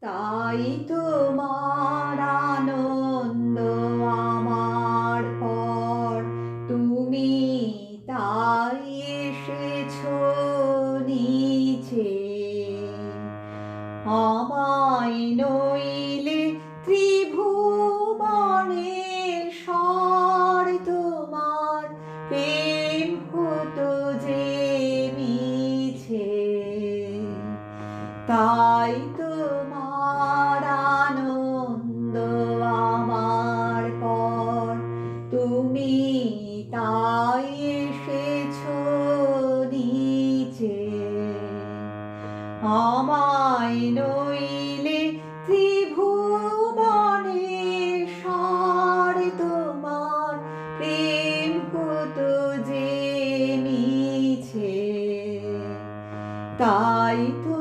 তাই তোমার আনন্দ আমার পর। তুমি তাই এসেছ নিচে। আমায় নইলে ত্রিভুবনের স্বর তোমার। প্রেম হতো যে মিছে। তাই তোমার তুমি তাই এসেছ নিচে। আমায় নইলে ত্রিভুবনে স্বর তোমার প্রেম কত যে মিছে তাই তোমার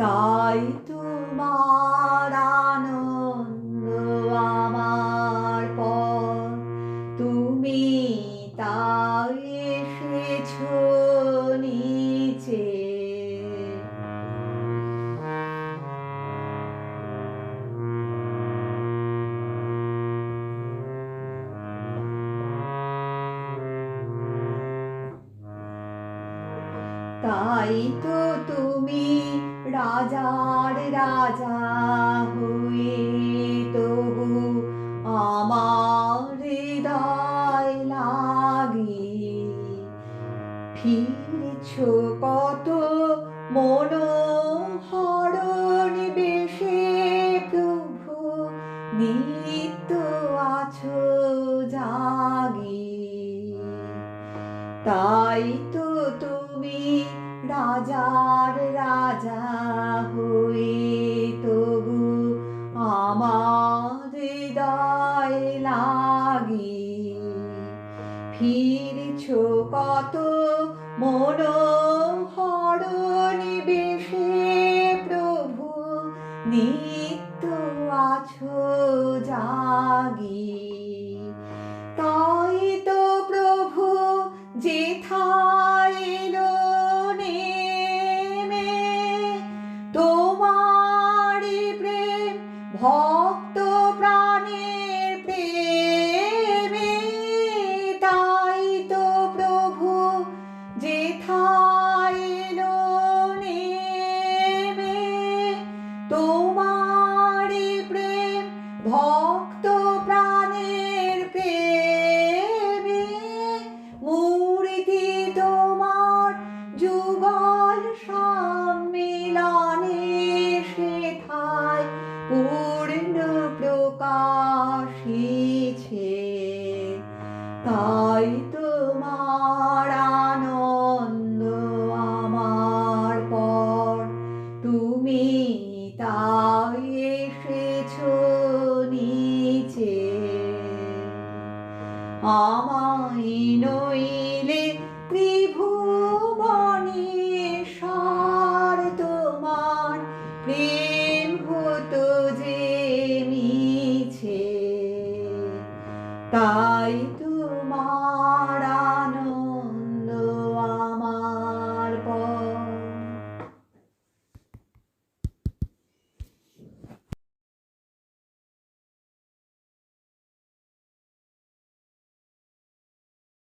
তাই তোমার আনন্দ আমার পর। তুমি তাই এসেছ। তাই তো তুমি রাজার রাজা হয়ে তবু আমার হৃদয় লাগি। ফিরছ কত মনোহরণ বেশে প্রভু, নিত্য আছো জাগি। তাই তো তুমি রাজার রাজা হয়ে তবু আমার হৃদয় লাগি। ফিরছ কত মনোহরণ বেশে প্রভু, নিত্য আছো জাগি। তাই তো প্রভু যেথায় প্রেম হয় তোমার আনন্দ আমার পর। তুমি তাই এসেছ নিচে। আমায় নইলে ত্রিভুবনে সার তোমার, প্রেম হতো যে মিছে। তাই তো